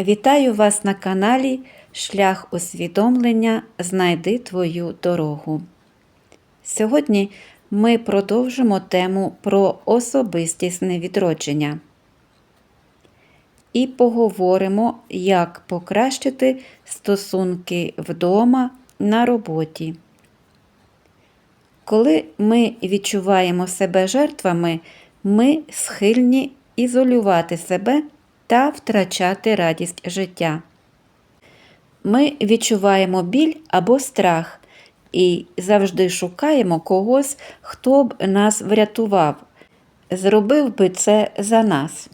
Вітаю вас на каналі Шлях усвідомлення Знайди твою дорогу. Сьогодні ми продовжимо тему про особистісне відродження і поговоримо, як покращити стосунки вдома на роботі. Коли ми відчуваємо себе жертвами, ми схильні ізолювати себе та втрачати радість життя. Ми відчуваємо біль або страх і завжди шукаємо когось, хто б нас врятував, зробив би це за нас.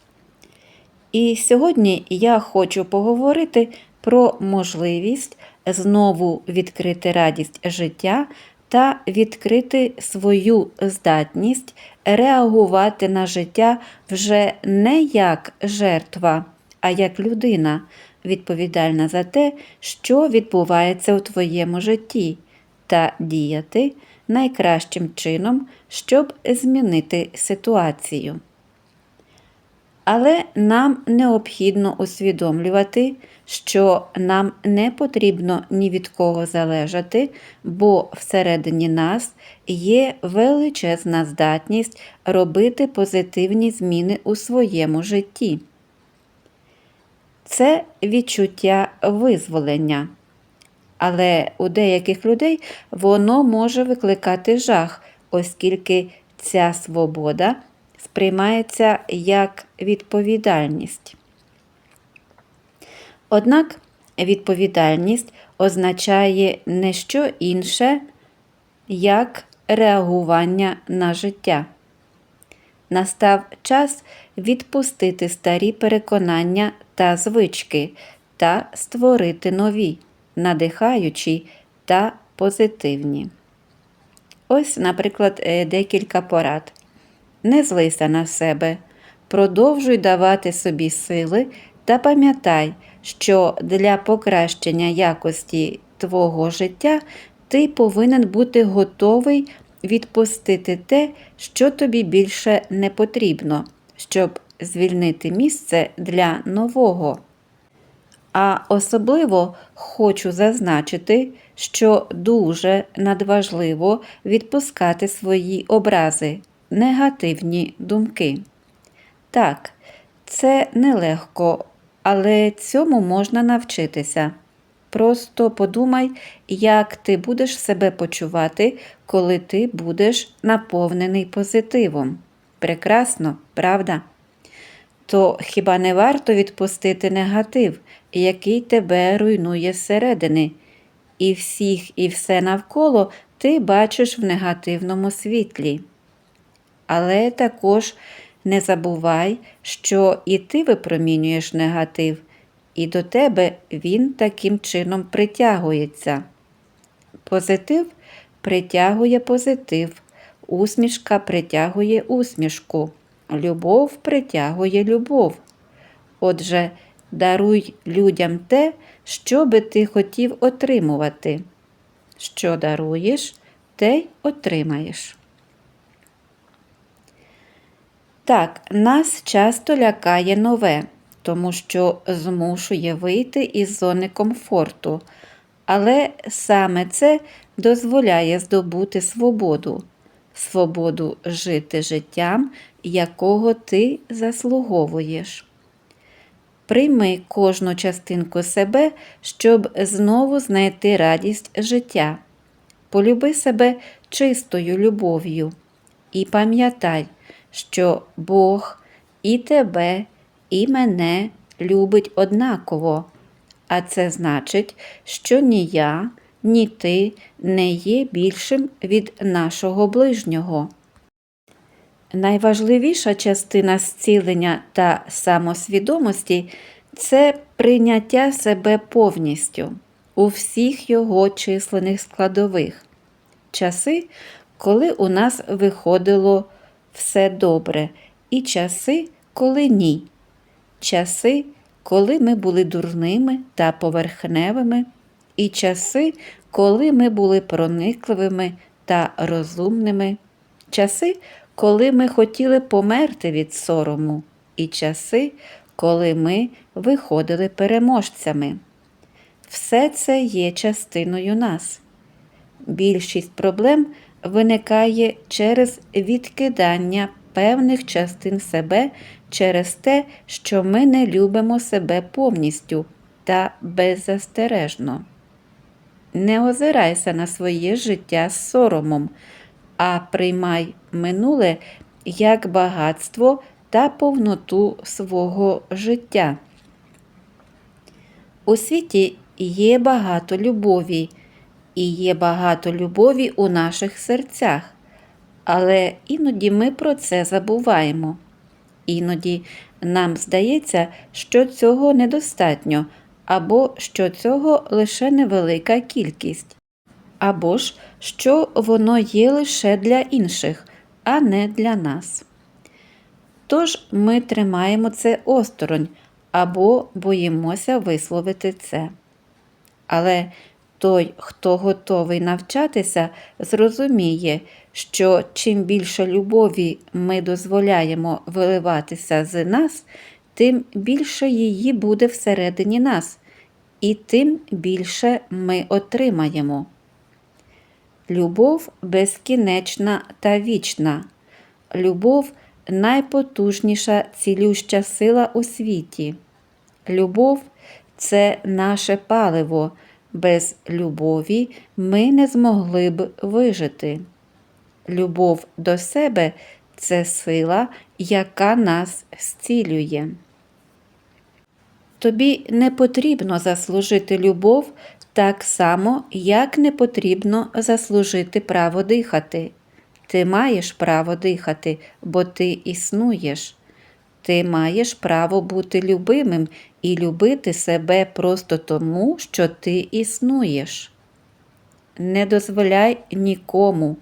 І сьогодні я хочу поговорити про можливість знову відкрити радість життя та відкрити свою здатність реагувати на життя вже не як жертва, а як людина, відповідальна за те, що відбувається у твоєму житті, та діяти найкращим чином, щоб змінити ситуацію. Але нам необхідно усвідомлювати, що нам не потрібно ні від кого залежати, бо всередині нас є величезна здатність робити позитивні зміни у своєму житті. Це відчуття визволення. Але у деяких людей воно може викликати жах, оскільки ця свобода сприймається як відповідальність. Однак відповідальність означає не що інше, як реагування на життя. Настав час відпустити старі переконання та звички та створити нові, надихаючі та позитивні. Ось, наприклад, е, декілька порад. Не злися на себе, продовжуй давати собі сили та пам'ятай, що для покращення якості твого життя ти повинен бути готовий відпустити те, що тобі більше не потрібно, щоб звільнити місце для нового. А особливо хочу зазначити, що дуже надважливо відпускати свої образи, негативні думки. Так, це нелегко, але цьому можна навчитися. Просто подумай, як ти будеш себе почувати, коли ти будеш наповнений позитивом. Прекрасно, правда? То хіба не варто відпустити негатив, який тебе руйнує зсередини, і всіх, і все навколо ти бачиш в негативному світлі. Але також не забувай, що і ти випромінюєш негатив, і до тебе він таким чином притягується. Позитив притягує позитив, усмішка притягує усмішку, любов притягує любов. Отже, даруй людям те, що би ти хотів отримувати. Що даруєш, те й отримаєш. Так, нас часто лякає нове, тому що змушує вийти із зони комфорту, але саме це дозволяє здобути свободу, свободу жити життям, якого ти заслуговуєш. Прийми кожну частинку себе, щоб знову знайти радість життя. Полюби себе чистою любов'ю і пам'ятай, що Бог і тебе, і мене любить однаково, а це значить, що ні я, ні ти не є більшим від нашого ближнього. Найважливіша частина зцілення та самосвідомості це прийняття себе повністю у всіх його численних складових. Часи, коли у нас виходило все добре, і часи, коли ні. Часи, коли ми були дурними та поверхневими, і часи, коли ми були проникливими та розумними, часи, коли ми хотіли померти від сорому, і часи, коли ми виходили переможцями. Все це є частиною нас. Більшість проблем виникає через відкидання певних частин себе через те, що ми не любимо себе повністю та беззастережно. Не озирайся на своє життя з соромом, а приймай минуле як багатство та повноту свого життя. У світі є багато любові, і є багато любові у наших серцях, але іноді ми про це забуваємо. Іноді нам здається, що цього недостатньо, або що цього лише невелика кількість, або ж що воно є лише для інших, а не для нас. Тож ми тримаємо це осторонь або боїмося висловити це. Але той, хто готовий навчатися, зрозуміє, що чим більше любові ми дозволяємо виливатися з нас, тим більше її буде всередині нас, і тим більше ми отримаємо. Любов безкінечна та вічна. Любов найпотужніша цілюща сила у світі. Любов це наше паливо. Без любові ми не змогли б вижити. Любов до себе це сила, яка нас зцілює. Тобі не потрібно заслужити любов так само, як не потрібно заслужити право дихати. Ти маєш право дихати, бо ти існуєш. Ти маєш право бути любимим і любити себе просто тому, що ти існуєш. Не дозволяй нікому,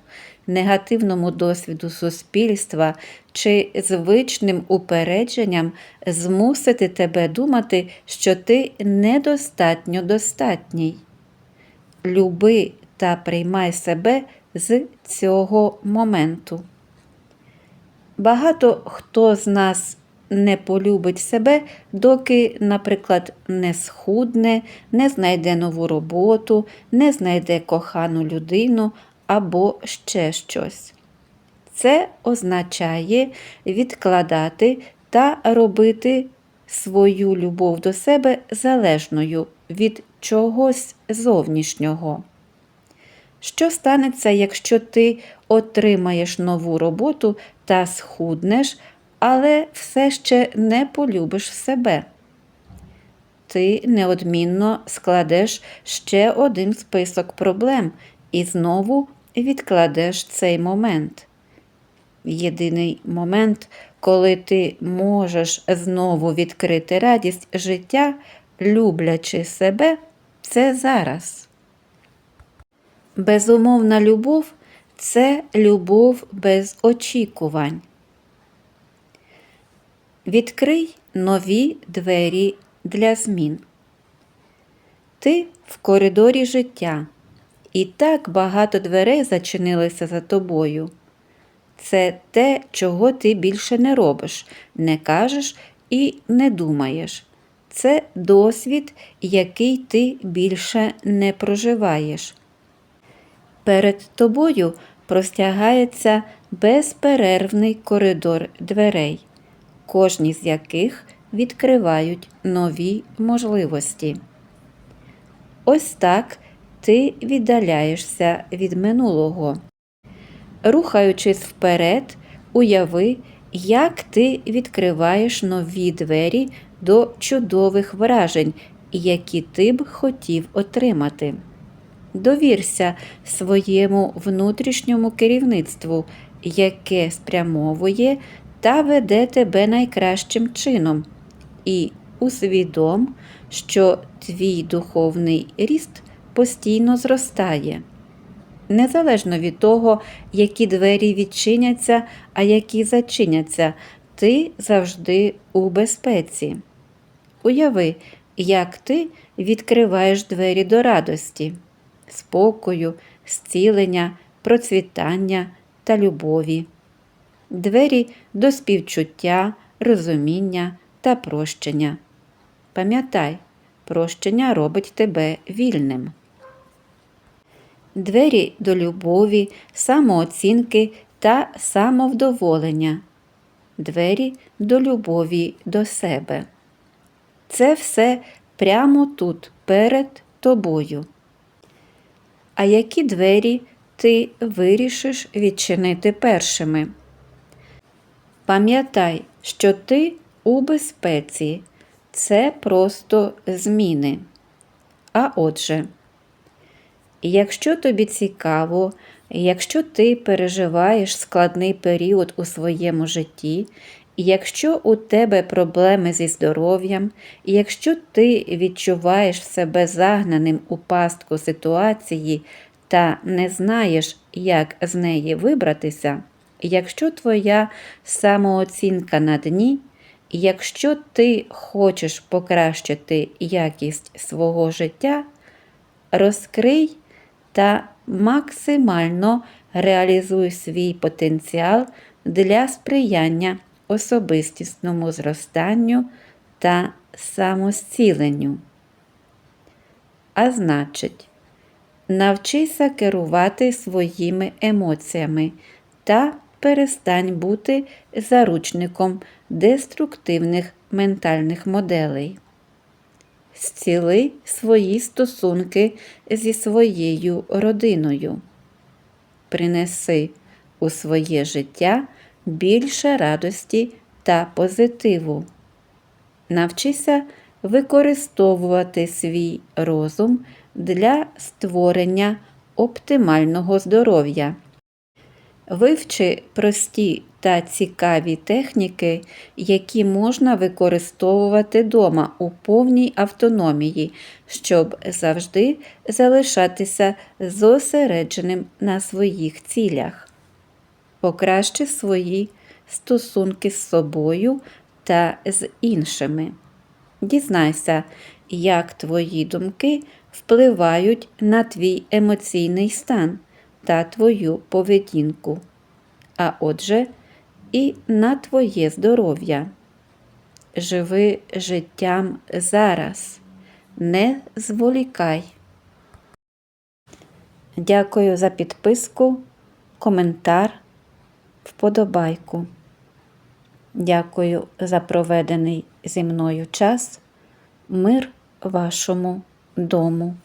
негативному досвіду суспільства чи звичним упередженням змусити тебе думати, що ти недостатньо достатній. Люби та приймай себе з цього моменту. Багато хто з нас не полюбить себе, доки, наприклад, не схудне, не знайде нову роботу, не знайде кохану людину або ще щось. Це означає відкладати та робити свою любов до себе залежною від чогось зовнішнього. Що станеться, якщо ти отримаєш нову роботу та схуднеш, але все ще не полюбиш себе? Ти неодмінно складеш ще один список проблем і знову відкладеш цей момент. Єдиний момент, коли ти можеш знову відкрити радість життя, люблячи себе, це зараз. Безумовна любов це любов без очікувань. Відкрий нові двері для змін. Ти в коридорі життя, і так багато дверей зачинилися за тобою. Це те, чого ти більше не робиш, не кажеш і не думаєш. Це досвід, який ти більше не проживаєш. Перед тобою простягається безперервний коридор дверей, кожні з яких відкривають нові можливості. Ось так ти віддаляєшся від минулого. Рухаючись вперед, уяви, як ти відкриваєш нові двері до чудових вражень, які ти б хотів отримати. Довірся своєму внутрішньому керівництву, яке спрямовує та веде тебе найкращим чином, і усвідом, що твій духовний ріст постійно зростає. Незалежно від того, які двері відчиняться, а які зачиняться, ти завжди у безпеці. Уяви, як ти відкриваєш двері до радості, спокою, зцілення, процвітання та любові, двері до співчуття, розуміння та прощення. Пам'ятай, прощення робить тебе вільним. Двері до любові, самооцінки та самовдоволення. Двері до любові до себе. Це все прямо тут, перед тобою. А які двері ти вирішиш відчинити першими? Пам'ятай, що ти у безпеці. Це просто зміни. А отже, якщо тобі цікаво, якщо ти переживаєш складний період у своєму житті, якщо у тебе проблеми зі здоров'ям, якщо ти відчуваєш себе загнаним у пастку ситуації та не знаєш, як з неї вибратися, якщо твоя самооцінка на дні, якщо ти хочеш покращити якість свого життя, розкрий та максимально реалізуй свій потенціал для сприяння особистісному зростанню та самозціленню. А значить, навчися керувати своїми емоціями та перестань бути заручником деструктивних ментальних моделей. Зціли свої стосунки зі своєю родиною. Принеси у своє життя більше радості та позитиву. Навчися використовувати свій розум для створення оптимального здоров'я. Вивчи прості та цікаві техніки, які можна використовувати дома у повній автономії, щоб завжди залишатися зосередженим на своїх цілях. Покращи свої стосунки з собою та з іншими. Дізнайся, як твої думки впливають на твій емоційний стан та твою поведінку, а отже, і на твоє здоров'я. Живи життям зараз, не зволікай. Дякую за підписку, коментар, вподобайку. Дякую за проведений зі мною час. Мир вашому дому.